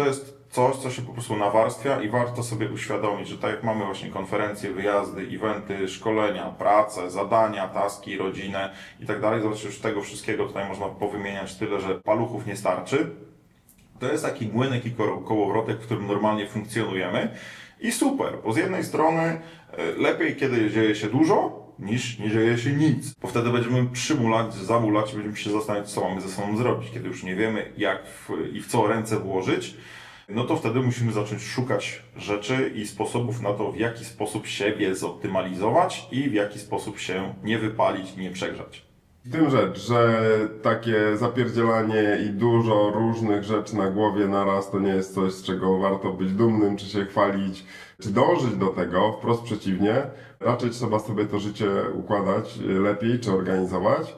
to jest coś, co się po prostu nawarstwia i warto sobie uświadomić, że tak jak mamy właśnie konferencje, wyjazdy, eventy, szkolenia, pracę, zadania, taski, rodzinę i tak dalej, zobacz, już tego wszystkiego tutaj można powymieniać tyle, że paluchów nie starczy. To jest taki młynek i ko- kołowrotek, w którym normalnie funkcjonujemy. I super, bo z jednej strony e, lepiej, kiedy dzieje się dużo, niż nie dzieje się nic. Bo wtedy będziemy przymulać, zamulać i będziemy się zastanawiać, co mamy ze sobą zrobić. Kiedy już nie wiemy, jak w, i w co ręce włożyć, no to wtedy musimy zacząć szukać rzeczy i sposobów na to, w jaki sposób siebie zoptymalizować i w jaki sposób się nie wypalić i nie przegrzać. W tym rzecz, że takie zapierdzielanie i dużo różnych rzeczy na głowie naraz to nie jest coś, z czego warto być dumnym, czy się chwalić, czy dążyć do tego, wprost przeciwnie. Raczej trzeba sobie to życie układać lepiej, czy organizować,